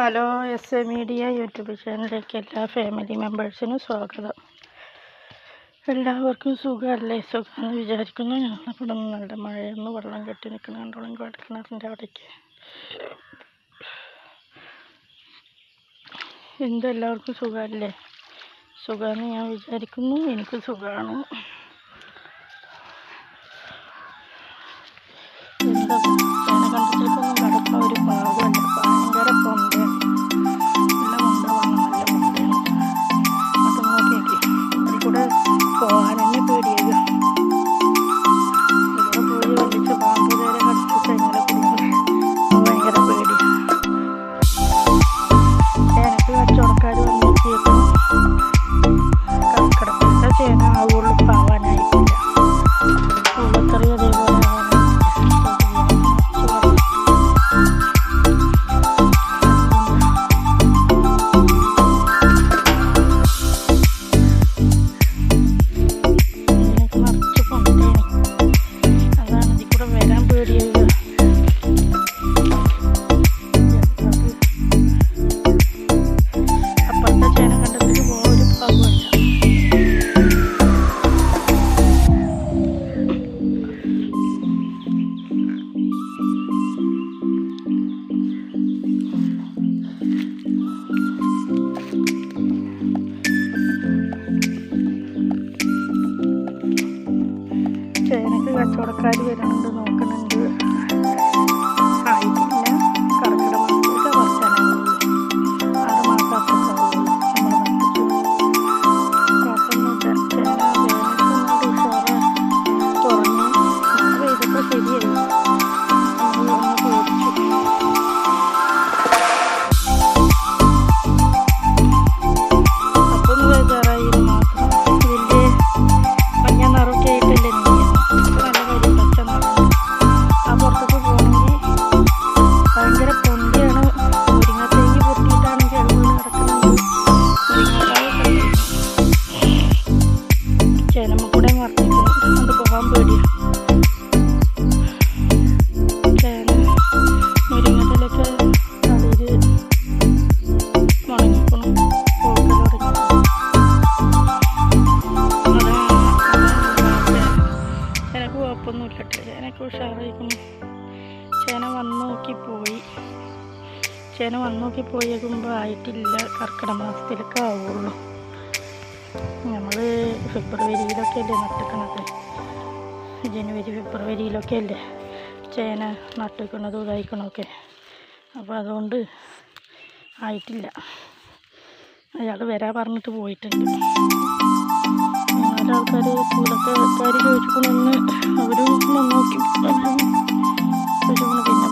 Hello S A media YouTube ചാനലിലേക്ക് എല്ലാ family മെമ്പേഴ്സിനും സ്വാഗതം. എല്ലാവർക്കും സുഖമല്ലേ? സുഖമെന്ന് വിചാരിക്കുന്നു. ഞങ്ങളിവിടെ നല്ല മഴയൊന്ന് വെള്ളം കെട്ടി നിൽക്കണം കണ്ടോളം കിടക്കണറിന്റെ അവിടേക്ക്. എന്തെല്ലാവർക്കും സുഖമല്ലേ? സുഖമെന്ന് ഞാൻ വിചാരിക്കുന്നു. എനിക്ക് സുഖമാണ്. കണ്ടിട്ടൊന്നും കച്ചവടക്കാർ വരുന്നുണ്ട് പോകാൻ ചേന വന്നു നോക്കി പോയി. ചേന വന്നു പോയേക്കുമ്പോൾ ആയിട്ടില്ല. കർക്കിടക മാസത്തിലൊക്കെ ആവുള്ളൂ. നമ്മൾ ഫെബ്രുവരിയിലൊക്കെ അല്ലേ നട്ടക്കണത്. ജനുവരി ഫെബ്രുവരിയിലൊക്കെ അല്ലേ ചേന നട്ടിക്കണതും ഇതായിക്കണമൊക്കെ അപ്പോൾ അതുകൊണ്ട് ആയിട്ടില്ല. അയാൾ വരാൻ പറഞ്ഞിട്ട് പോയിട്ടുണ്ട്. ഞങ്ങളുടെ ആൾക്കാർ പൂലൊക്കെ ആൾക്കാർ ചോദിച്ചിട്ടുണ്ടെന്ന് അവരും നോക്കി പിന്നെ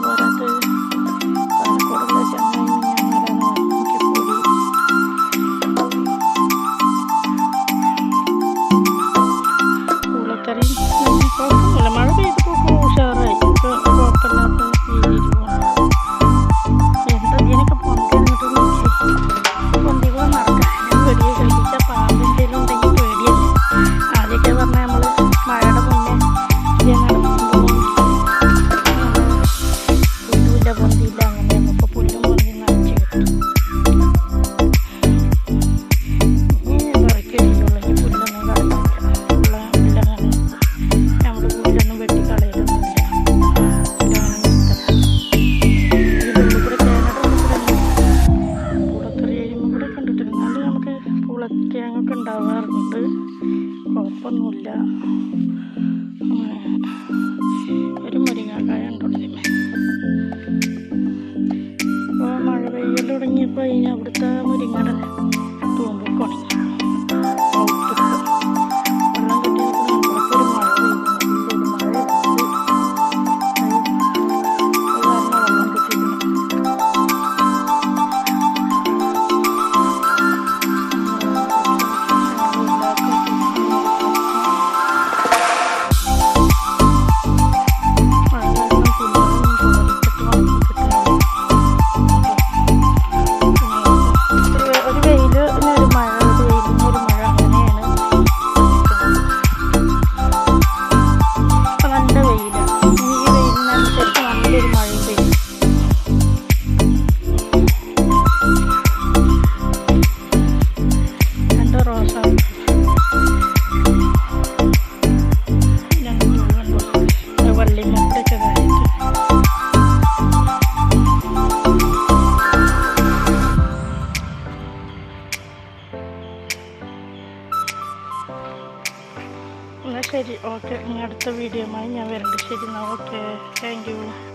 ഉണ്ട് കുഴപ്പമൊന്നുമില്ല. ഒരു മുരിങ്ങാക്കായ ഉണ്ടോ അപ്പോൾ മഴ പെയ്യൽ തുടങ്ങിയപ്പോൾ അതിന് അവിടുത്തെ മുരിങ്ങയുടെ തൂമ്പൊക്കെ ഉണങ്ങി ശരി. ഓക്കെ. ഇനി അടുത്ത വീഡിയോയുമായി ഞാൻ വരുന്നുണ്ട് ശരി എന്നാൽ ഓക്കെ. Thank you.